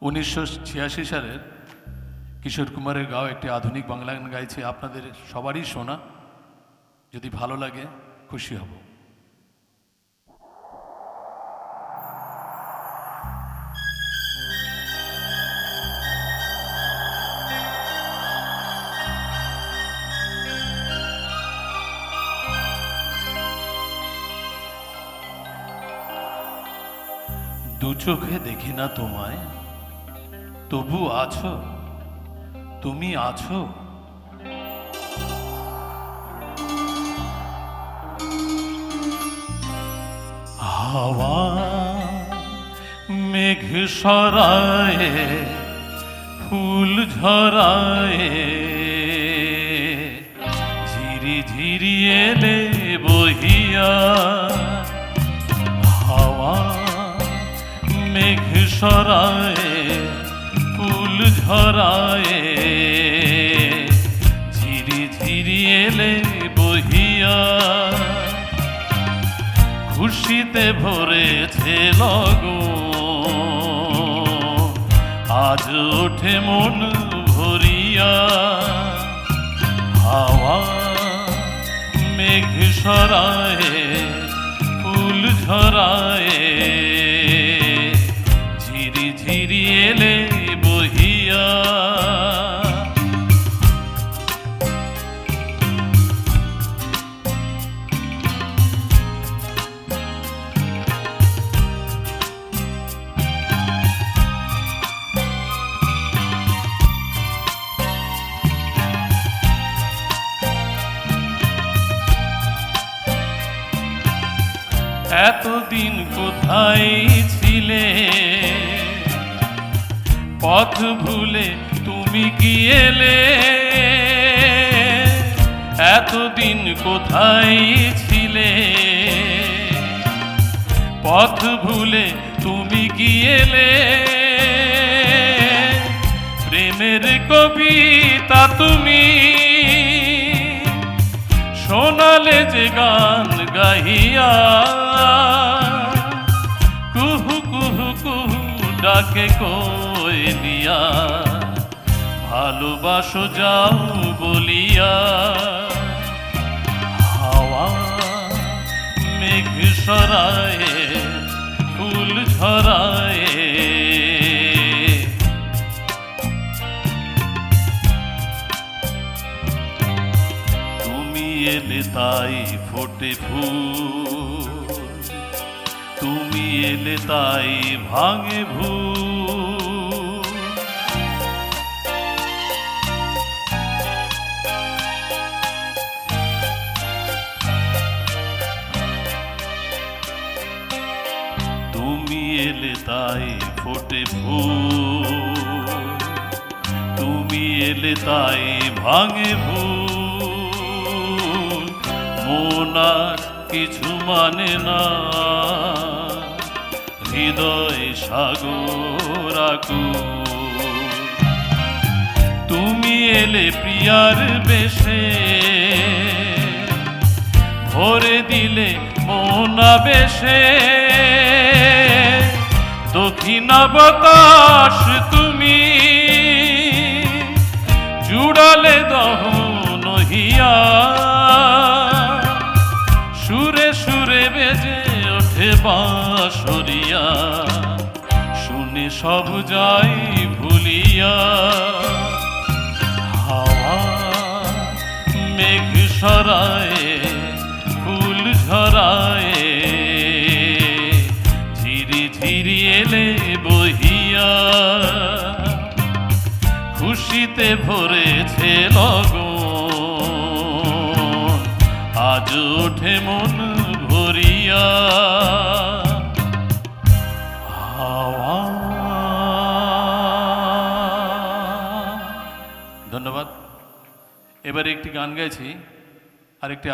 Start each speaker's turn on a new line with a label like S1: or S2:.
S1: উনিশশো ছিয়াশি সালের কিশোর কুমারের গাওয়া একটি আধুনিক বাংলা গান গাইছে। আপনাদের সবারই শোনা। যদি ভালো লাগে, খুশি হব। দু চোখে দেখি না তোমায়। তবু আছো? তুমি আছো? হাওয়া মেঘ সরায়ে, ফুল ঝরায়ে, ঝিরি ঝিরি এলে বহিয়া, হাওয়া মেঘ সরায়ে ঝরায়ে ঝিরি ঝিরি এলে বহিয়া। খুশিতে ভরেছে লগো আজ ওঠে মন ভরিয়া। হাওয়া মেঘ সরায়ে, ফুল ঝরায়ে। এতদিন কোথায় ছিলে? পথ ভুলে তুমি গিয়েলে এতদিন কোথায় ছিলে? পথ ভুলে তুমি গিয়েলে প্রেমের কবিতা তুমি। শোনালে যে গান গাহিয়া কুহু কুহু কুহু ডাকে কইলিয়া ভালোবাসো যাও বলিয়া। তাই ফোটে ফুল। তুমি এলে তাই ভাঙে ভুল। তুমি এলে তাই ফোটে ফুল তুমি এলে তাই ভাঙে ভুল। মন কিছু মানে না। হৃদয় সাগর তুমি এলে প্রিয়ার বেশে। ভরে দিলে মোনা বেশে দক্ষিণা বাতাস সুরে বেজে ওঠে বাঁশরিয়া। শুনে সব যাই ভুলিয়া। হাওয়া মেঘ সরায়ে, ফুল ঝরায়ে, ঝিরি ঝিরি এলে বহিয়া। খুশিতে ভরেছে লগন, আজ ওঠে মন ধন্যবাদ। এবারে একটি গান গাইছি আরেকটি